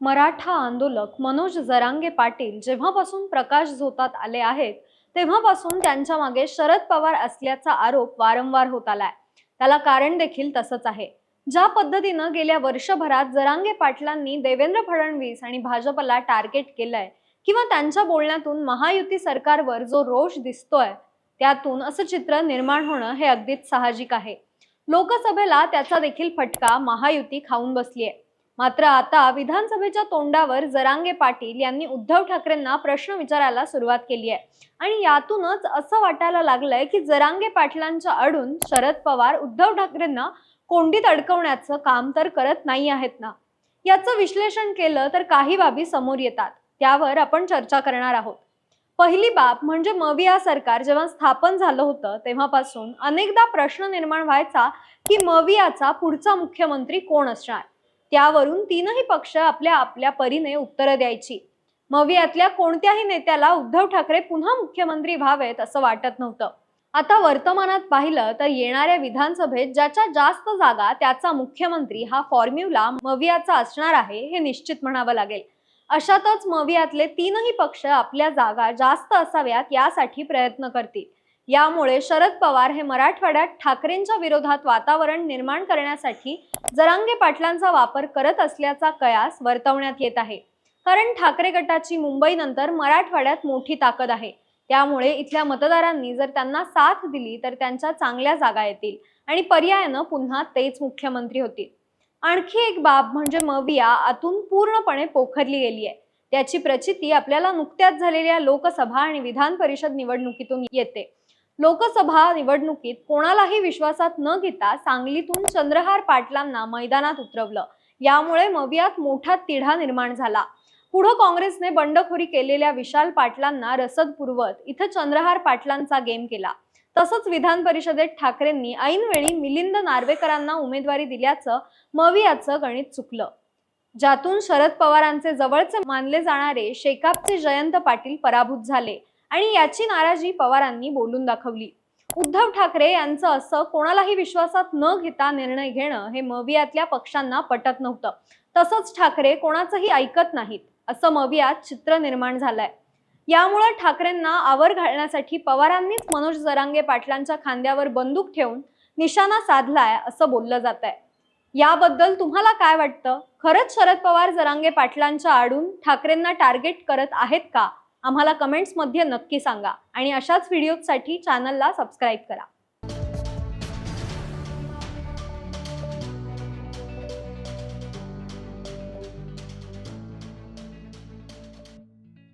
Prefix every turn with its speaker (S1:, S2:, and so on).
S1: मराठा आंदोलक मनोज जरांगे पाटील जेव्हापासून प्रकाश झोतात आले आहेत तेव्हापासून त्यांच्या मागे शरद पवार असल्याचा आरोप वारंवार होत आलाय. त्याला कारण देखील तसंच आहे. ज्या पद्धतीनं गेल्या वर्षभरात जरांगे पाटलांनी देवेंद्र फडणवीस आणि भाजपला टार्गेट केलंय किंवा त्यांच्या बोलण्यातून महायुती सरकारवर जो रोष दिसतोय त्यातून असं चित्र निर्माण होणं हे अगदीच साहजिक आहे. लोकसभेला त्याचा देखील फटका महायुती खाऊन बसलीय. मात्र आता विधानसभेच्या तोंडावर जरांगे पाटील यांनी उद्धव ठाकरेंना प्रश्न विचारायला सुरुवात केली आहे. आणि यातूनच असं वाटायला लागलंय की जरांगे पाटलांच्या अडून शरद पवार उद्धव ठाकरेंना कोंडीत अडकवण्याचं काम तर करत नाही आहेत ना. याचं विश्लेषण केलं तर काही बाबी समोर येतात. त्यावर आपण चर्चा करणार आहोत. पहिली बाब म्हणजे मविया सरकार जेव्हा स्थापन झालं होतं तेव्हापासून अनेकदा प्रश्न निर्माण व्हायचा की मवियाचा पुढचा मुख्यमंत्री कोण असणार? त्यावरून तीनही पक्ष आपल्या आपल्या परीने उत्तरं द्यायची. मवियातल्या कोणत्याही नेत्याला उद्धव ठाकरे पुन्हा मुख्यमंत्री व्हावेत असं वाटत नव्हतं. आता वर्तमानात पाहिलं तर येणाऱ्या विधानसभेत ज्याच्या जास्त जागा त्याचा मुख्यमंत्री हा फॉर्म्युला मवियाचा असणार आहे हे निश्चित म्हणावं लागेल. अशातच मवियातले तीनही पक्ष आपल्या जागा जास्त असाव्यात यासाठी प्रयत्न करतील. यामुळे शरद पवार हे मराठवाड्यात ठाकरेंच्या विरोधात वातावरण निर्माण करण्यासाठी जरांगे पाटलांचा वापर करत असल्याचा कयास वर्तवण्यात येत आहे. कारण ठाकरे गटाची मुंबईनंतर मराठवाड्यात मोठी ताकद आहे. त्यामुळे इथल्या मतदारांनी जर त्यांना साथ दिली तर त्यांच्या चांगल्या जागा येतील आणि पर्यायानं पुन्हा तेच मुख्यमंत्री होतील. आणखी एक बाब म्हणजे मविया आतून पूर्णपणे पोखरली गेली आहे त्याची प्रचिती आपल्याला नुकत्याच झालेल्या लोकसभा आणि विधान परिषद निवडणुकीतून येते. लोकसभा निवडणुकीत कोणालाही विश्वासात न घेता सांगलीतून चंद्रहार पाटलांना मैदानात उतरवलं. यामुळे मवियात मोठा तिढा निर्माण झाला. पुढं काँग्रेसने बंडखोरी केलेल्या विशाल पाटलांना रसद पुरवत इथं चंद्रहार पाटलांचा गेम केला. तसंच विधान परिषदेत ठाकरेंनी ऐनवेळी मिलिंद नार्वेकरांना उमेदवारी दिल्याचं मवियाचं गणित चुकलं. ज्यातून शरद पवारांचे जवळचे मानले जाणारे शेकापचे जयंत पाटील पराभूत झाले. आणि याची नाराजी पवारांनी बोलून दाखवली. उद्धव ठाकरे यांचं असं कोणालाही विश्वासात न घेता निर्णय घेणं हे मवियातल्या पक्षांना पटत नव्हतं. तसंच ठाकरे कोणाचंही ऐकत नाहीत असं मवियात चित्र निर्माण झालंय. यामुळे ठाकरेंना आवर घालण्यासाठी पवारांनीच मनोज जरांगे पाटलांच्या खांद्यावर बंदूक ठेवून निशाणा साधलाय असं बोललं जात आहे याबद्दल तुम्हाला काय वाटतं? खरंच शरद पवार जरांगे पाटलांच्या आडून ठाकरेंना टार्गेट करत आहेत का? आम्हाला कमेंट्समध्ये नक्की सांगा आणि अशाच व्हिडिओजसाठी चॅनलला सबस्क्राईब करा.